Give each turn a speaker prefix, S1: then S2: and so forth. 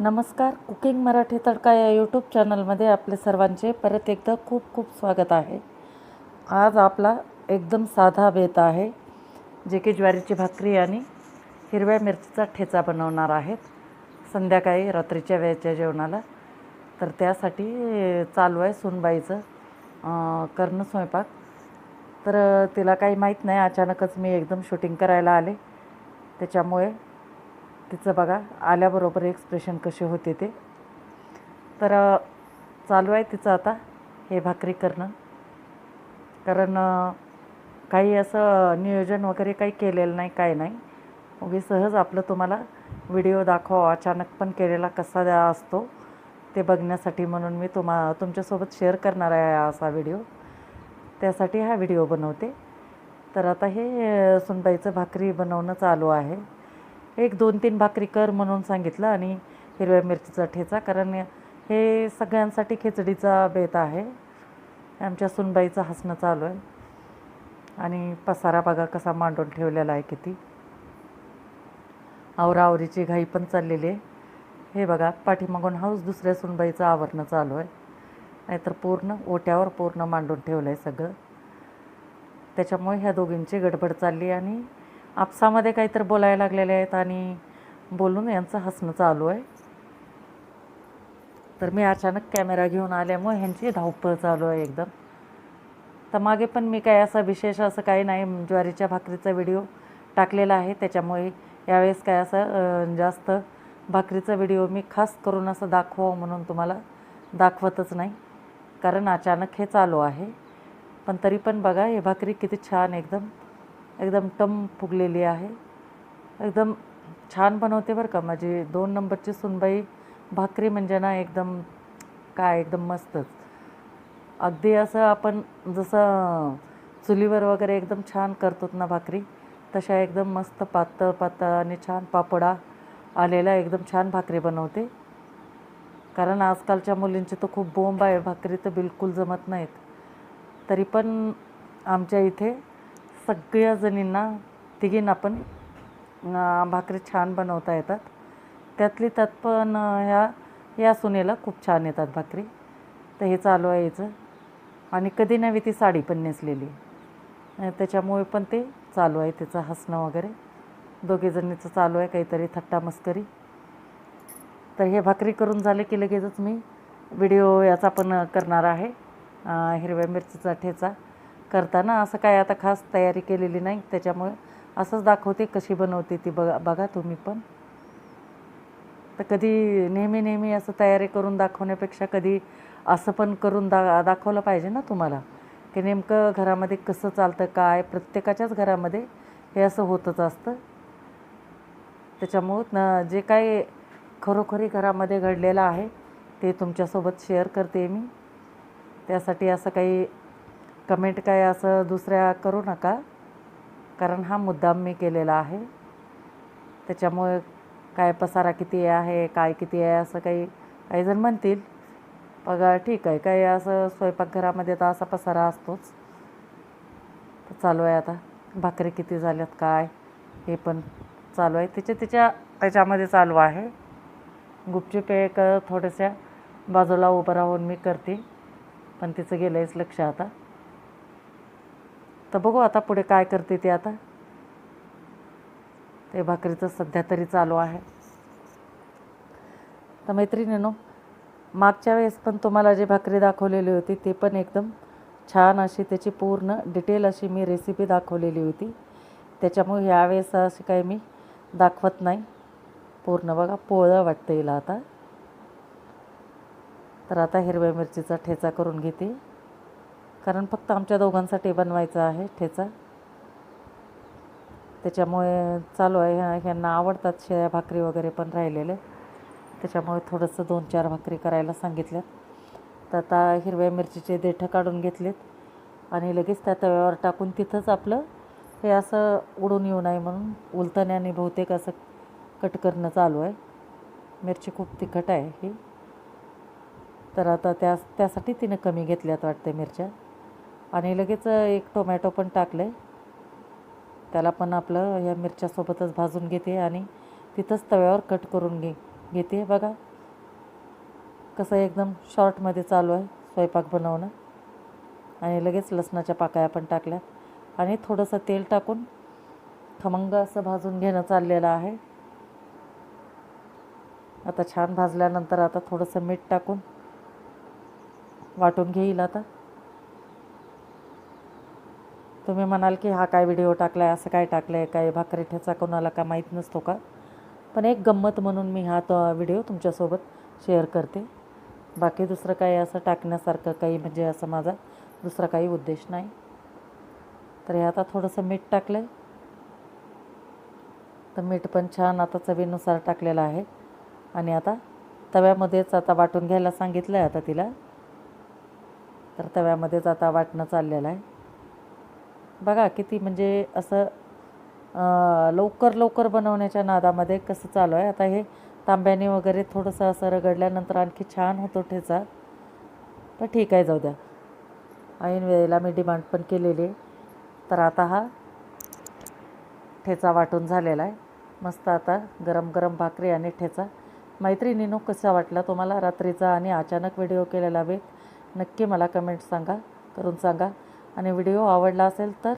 S1: नमस्कार. कुकिंग मराठी तडका या यूट्यूब चॅनलमध्ये आपले सर्वांचे परत एकदा खूप खूप स्वागत आहे. आज आपला एकदम साधा बेत आहे जे की ज्वारीची भाकरी आणि हिरव्या मिरचीचा ठेचा बनवणार आहेत. संध्याकाळी रात्रीच्या वेळेच्या जेवणाला. तर त्यासाठी चालू आहे सुनबाईचं करणं स्वयंपाक. तर तिला काही माहीत नाही. अचानकच मी एकदम शूटिंग करायला आले. त्याच्यामुळे तिचं बघा आल्याबरोबर एक्सप्रेशन कसे होते ते. तर चालू आहे तिचं आता हे भाकरी करणं. कारण काही असं नियोजन वगैरे काही केलेलं नाही काय नाही. उगी सहज आपलं तुम्हाला व्हिडिओ दाखवा अचानक पण केलेला कसा द्या असतो ते बघण्यासाठी म्हणून मी तुम्हा तुमच्यासोबत शेअर करणार आहे असा व्हिडिओ त्यासाठी हा व्हिडिओ बनवते. तर आता हे सुनबाईचं भाकरी बनवणं चालू आहे. एक दोन तीन भाकरी कर म्हणून सांगितलं आणि हिरव्या मिरचीचा ठेचा कारण हे सगळ्यांसाठी खिचडीचा बेत आहे. आमच्या सुनबाईचं हसणं चालू आहे. आणि पसारा बघा कसा मांडून ठेवलेला आहे किती. आवराआवरीची घाई पण चाललेली आहे. हे बघा पाठीमागून हाऊस दुसऱ्या सुनबाईचं आवरणं चालू आहे. नाहीतर पूर्ण ओट्यावर पूर्ण मांडून ठेवलं आहे सगळं. त्याच्यामुळे ह्या दोघींची गडबड चालली आणि आपसामध्ये काहीतरी बोलायला लागलेले आहेत आणि बोलून यांचं हसणं चालू आहे. तर मी अचानक कॅमेरा घेऊन आल्यामुळे ह्यांची धावपळ चालू आहे एकदम. तर मागे पण मी काय असा विशेष असं काही नाही ज्वारीच्या भाकरीचा व्हिडिओ टाकलेला आहे. त्याच्यामुळे यावेळेस काय असं जास्त भाकरीचा व्हिडिओ मी खास करून असं दाखवावं म्हणून तुम्हाला दाखवतच नाही. कारण अचानक हे चालू आहे. पण तरी पण बघा हे भाकरी किती छान एकदम एकदम टम फुगलेली आहे. एकदम छान बनवते बरं का माझी दोन नंबरची सुनबाई. भाकरी म्हणजे ना एकदम काय एकदम मस्तच. अगदी असं आपण जसं चुलीवर वगैरे एकदम छान करतो ना भाकरी तशा एकदम मस्त पातळ पातळ आणि छान पापडा आलेला एकदम छान भाकरी बनवते. कारण आजकालच्या मुलींची तर खूप बोंब आहे भाकरी तर बिलकुल जमत नाहीत. तरी पण आमच्या इथे सगळ्या जणींना तिघींना पण भाकरी छान बनवता येतात. त्यातली त्यात पण ह्या या सुनेला खूप छान येतात भाकरी. तर हे चालू आहे याचं आणि कधी नव्हे ती साडी पण नेसलेली. त्याच्यामुळे पण ते चालू आहे त्याचं हसणं वगैरे. दोघेजणीचं चालू आहे काहीतरी थट्टा मस्करी. तर हे भाकरी करून झाले की लगेचच मी व्हिडिओ याचा पण करणार आहे. हिरव्या मिरचीचा ठेचा. करताना असं काय आता खास तयारी केलेली नाही त्याच्यामुळे असंच दाखवते कशी बनवते ती. बघा बघा तुम्ही पण. तर कधी नेहमी नेहमी असं तयारी करून दाखवण्यापेक्षा कधी असं पण करून दा दाखवलं पाहिजे ना तुम्हाला की नेमकं घरामध्ये कसं चालतं काय प्रत्येकाच्याच घरामध्ये हे असं होतच असतं. त्याच्यामुळं न जे काय खरोखरी घरामध्ये घडलेलं आहे ते तुमच्यासोबत शेअर करते मी. त्यासाठी असं काही कमेंट काय असं दुसऱ्या करू नका. कारण हा मुद्दाम मी केलेला आहे. त्याच्यामुळे काय पसारा किती आहे काय किती आहे असं काही काही जण म्हणतील. बघा ठीक आहे काही असं स्वयंपाकघरामध्ये तर असा पसारा असतोच. तर चालू आहे आता. भाकरी किती झाल्यात काय? हे पण चालू आहे. तिच्या तिच्या त्याच्यामध्ये चालू आहे. गुपचूप एक थोड्याशा बाजूला उभं राहून मी करते. पण तिचं गेलं आहेच लक्ष आता. तर बघू आता पुढे काय करते ते आता. ते भाकरीचं सध्या तरी चालू आहे. तर मैत्रिणीनो मागच्या वेळेस पण तुम्हाला जी भाकरी दाखवलेली होती ते पण एकदम छान अशी त्याची पूर्ण डिटेल अशी मी रेसिपी दाखवलेली होती. त्याच्यामुळे ह्यावेळेस अशी काही मी दाखवत नाही. पूर्ण बघा पोळं वाटतं हिला आता. तर आता हिरव्या मिरचीचा ठेचा करून घेते. कारण फक्त आमच्या दोघांसाठी बनवायचा आहे ठेचा. त्याच्यामुळे चालू आहे ह्या- ह्यांना आवडतात शेळ्या भाकरी वगैरे पण राहिलेले. त्याच्यामुळे थोडंसं दोन चार भाकरी करायला सांगितल्यात तर आता हिरव्या मिरचीचे देठं काढून घेतलेत आणि लगेच त्या तव्यावर टाकून तिथंच आपलं हे असं उडून येऊ नये म्हणून उलतण्याने बहुतेक असं कट करणं चालू आहे. मिरची खूप तिखट आहे ही. तर आता त्या त्यासाठी तिनं कमी घेतल्यात वाटते मिरच्या. आणि लगेच एक टोमॅटो पण टाकलं. आहे त्याला पण आपलं या मिरच्यासोबतच भाजून घेते आणि तिथंच तव्यावर कट करून घे घेते. बघा कसं एकदम शॉर्टमध्ये चालू आहे स्वयंपाक बनवणं. आणि लगेच लसणाच्या पाकळ्या पण टाकल्यात आणि थोडंसं तेल टाकून खमंग असं भाजून घेणं चाललेलं आहे. आता छान भाजल्यानंतर आता थोडंसं मीठ टाकून वाटून घेईल आता. तुम्ही म्हणाल की हा काय व्हिडिओ टाकला आहे असं काय टाकलं आहे काय भाकरी ठेचा कोणाला का माहीत नसतो का? पण एक गंमत म्हणून मी हा तो व्हिडिओ तुमच्यासोबत शेअर करते. बाकी दुसरं काही असं टाकण्यासारखं काही म्हणजे असं माझा दुसरा काही उद्देश नाही. तर हे आता थोडंसं मीठ टाकलं आहे तर मीठ पण छान आता चवीनुसार टाकलेलं आहे. आणि आता तव्यामध्येच आता वाटून घ्यायला सांगितलं आहे आता तिला. तर तव्यामध्येच आता वाटणं चाललेलं आहे. बघा किती म्हणजे असं लवकर लवकर बनवण्याच्या नादामध्ये कसं चालू आहे. आता हे तांब्याने वगैरे थोडंसं असं रगडल्यानंतर आणखी छान होतो ठेचा. तर ठीक आहे जाऊ द्या. ऐन वेळेला मी डिमांड पण केलेली आहे. तर आता हा ठेचा वाटून झालेला आहे. मस्त आता गरम गरम भाकरी आणि ठेचा. मैत्रिणीनो कसा वाटला तुम्हाला रात्रीचा आणि अचानक व्हिडिओ केलेला वेळ? नक्की मला कमेंट सांगा करून सांगा. आणि व्हिडिओ आवडला असेल तर